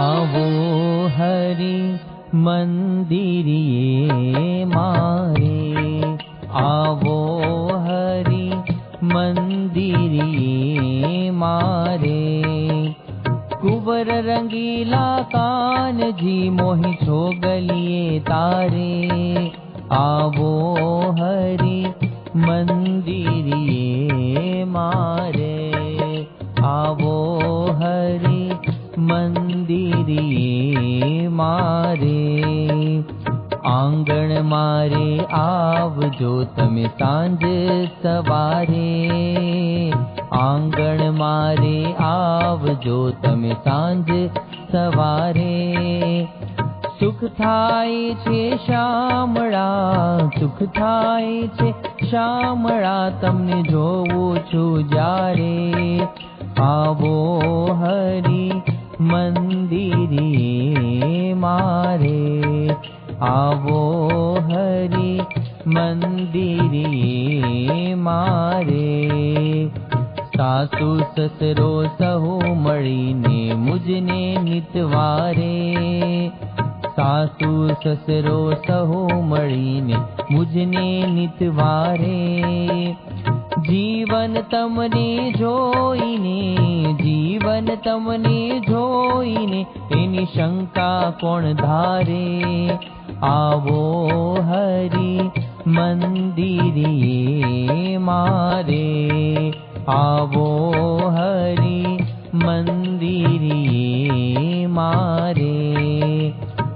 आवो हरि मन्दिरिये मारे। आवो हरि मन्दिरिये मारे। कुबर रङ्गीला कान जी मोहि छो गलिये तारे। आवो हरि मन्दिरिये मारे મંદિરીએ મારે, આંગણ મારે આવજો તમે સાંજ સવારે. આંગણ મારે આવજો તમે સાંજ સવારે. સુખ થાય છે શામળા, સુખ થાય છે શામળા, તમને જોઉં છું જ્યારે. આવો હરી मन्दिरिये मारे आवो हरि मन्दिरिये मारे। सासु ससरो सहु मळीने मुजने नितवारे सासु ससरो सहु मळीने मुजने नितवारे जीवन तमने जोईने जीवन तमने जोईने एनी शंका कोण धारे? आवो हरि मन्दिरिये मारे। आवो हरि मन्दिरिये मारे।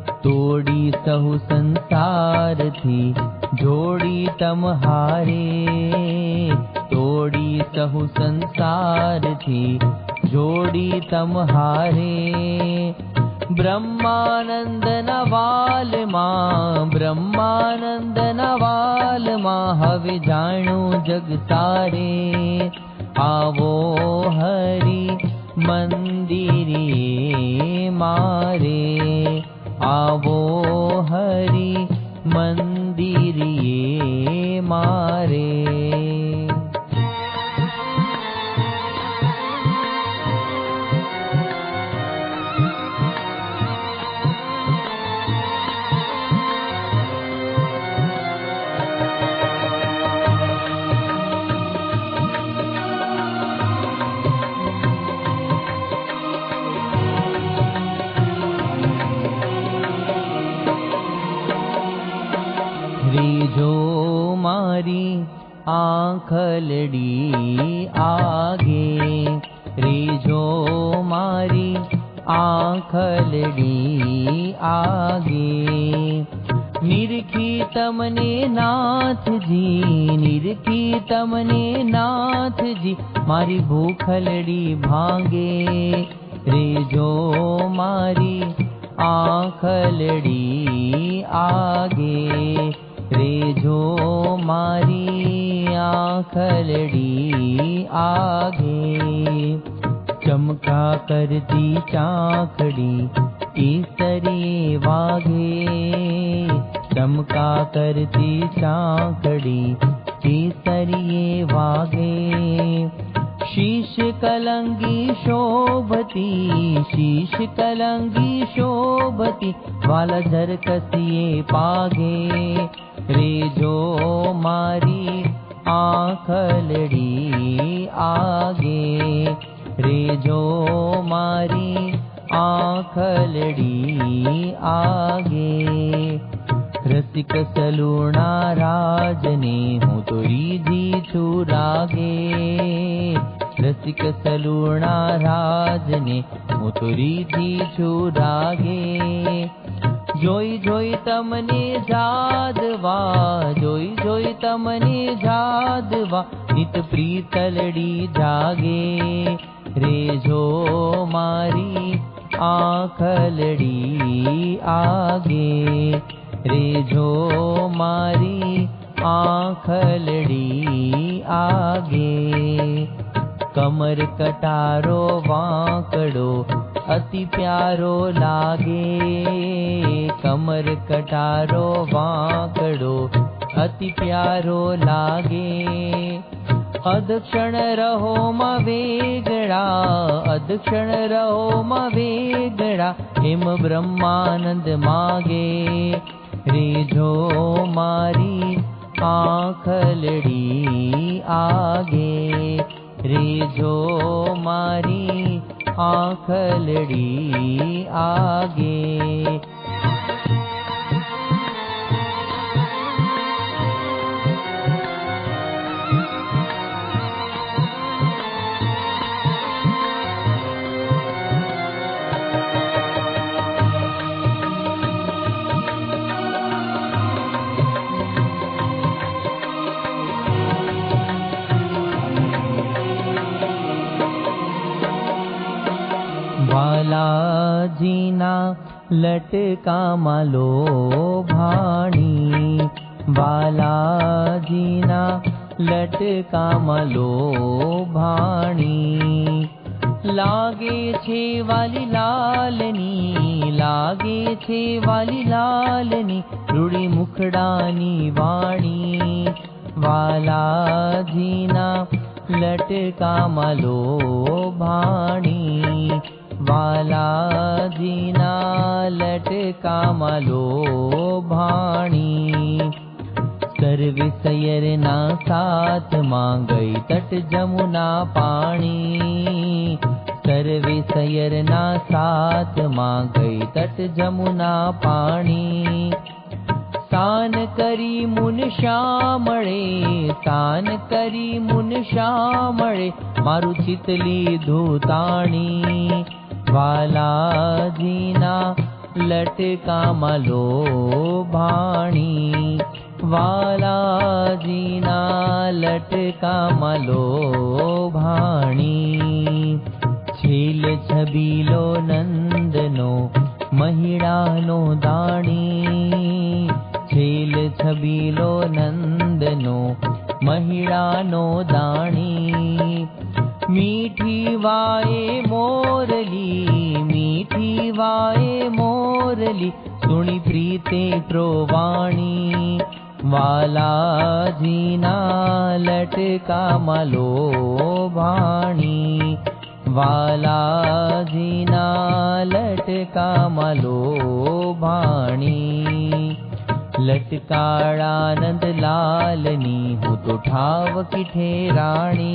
तोडी सहु संसार जोड़ी सहु संसार थी जोड़ी तमहारे ब्रह्मानंद नवाल मां नवाल मां हवे जाणो जग सारे आवो हरि मन्दिरिये मारे। आवो हरि मन्दिरिये मारे मारी आखलडी आगे रिझो मारी आखलडी आगे। निरखी तमने नाथ जी निरखी तमने नाथ जी मारी भूखलडी भांगे। रिझो मारी आखलडी आगे। हमारी आखलड़ी आगे। चमका चाकडीसरि वा चमका चाकडी तिसरि वागे। शीश कलंगी शोभती शीश कलंगी शोभती वाला झरकसिए पागे। रे जो मारी आंखलड़ी आगे, रेजो मारी आंखलड़ी आगे। रसिक सलूणा राजने हूँ तो रीधी छुरागे। रसिक सलूणा राजने हूँ तो रीधी छुरागे। જોઈ જોઈ તમને જાદવા જોઈ જોઈ તમને જાદવા નિત પ્રીતલડી જાગે રેજો મારી આંખલડી આગે રેજો મારી આંખલડી આગે કમર કટારો વાંકડો अति प्यारो लागे कमर कटारो वागडो अति प्यारो लागे अदक्षण रहो प्यो लगे अधक्षणो रहो अधक्षणो मेगला हिम ब्रह्मानन्द मागे। रे मारी आलडी आगे रे मारी आखलड़ी आगे जीना लटका मालो भाणी बाला जीना लटका मालो भाणी लागे छे वाली लालनी लागे छे वाली लालनी रूड़ी मुखडानी वाणी। वाला जीना लटका मालो भाणी वाला जीना लटका मालो भाणी सर्व सयरना साथ मांगई तट जमुना पाणी। पाणी करी मुन श्यामळे तान करी मुन श्यामळे मारु चितली धूताणी वाला जीना लटका मलो भाणी वाला जीना लटका मलो भाणी छील छबीलो नंदनो महिळानो दाणी। छील छबीलो नंदनो महिळानो दाणी मीठी वाए मोरली मीठी वाए मोरली सुनी प्रीते प्रोवाणी। वाला जीना लटका मलो भाणी वाला मलो लटकाळानंद लालनी हूँ तो ठाव की ठेराणी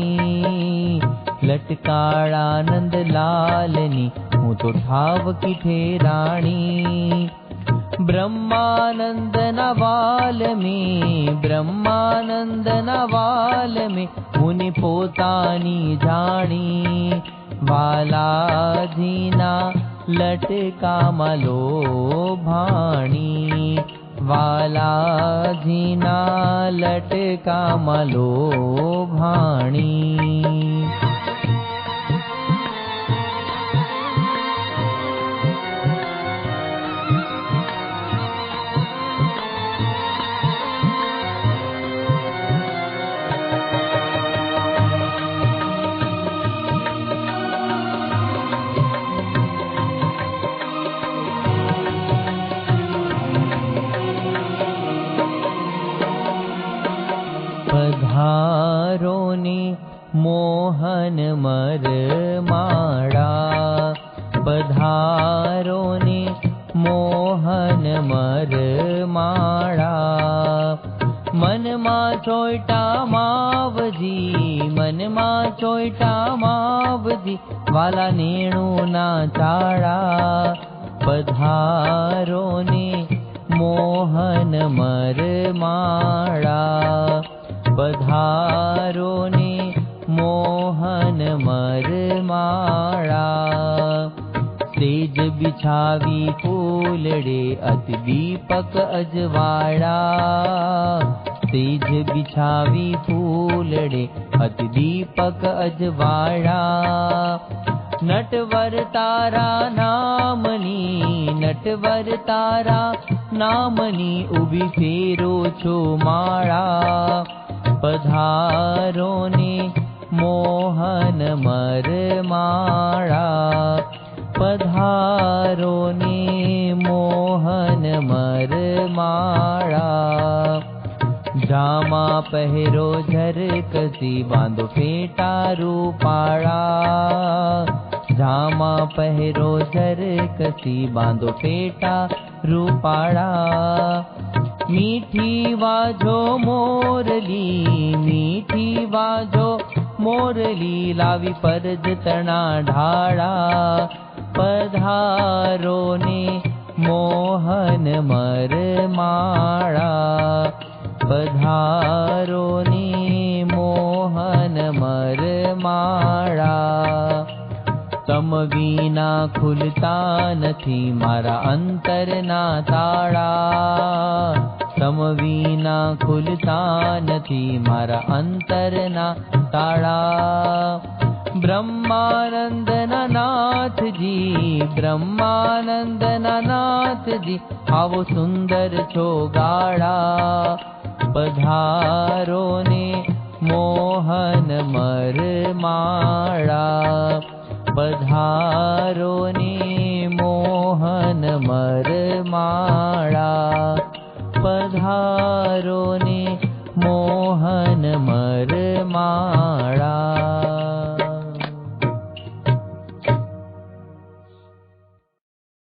ब्रह्मानंद नवाल में ब्रह्मानंद नवाल में मुनि पोतानी जानी वाला जीना लटका मलो भाणी। वाला जीना लटका मलो भाणी मर माड़ा मन मा चोटा मावजी मन मा चोटा मावजी वाला नेणु ना चाड़ा पधारोने मोहन मर माड़ा बधारोने बिछावी फूलड़े अति दीपक अजवाड़ा। तेज बिछावी फूलड़े अति दीपक अजवाड़ा। नटवर तारा नामनी नटवर तारा नामनी उभी फेरो छो माड़ा। पधारोने मोहन मर माड़ा पधारो ने जामा पहिरो झरकसी बांधो फेटा रूपाळा जामा पहिरो झरकसी बांधो फेटा रूपाळा मीठी वाजो मोरली मीठी वाजो मोरली लावी परज तणा ढाळा। પધારો ને મોહન મર માળા પધારો ને મોહન મર માળા તમ વિના ખુલતા નથી મારા અંતરના તાળા તમ વિના ખુલતા નથી મારા અંતરના તાળા ब्रह्मानन्दनाथ जी ब्रह्मानन्दनाथ जी आवो सुन्दर छो गाढा आन्दर बधारोनि मोहन मर मा बधारोनि मोहन मर पधारो ने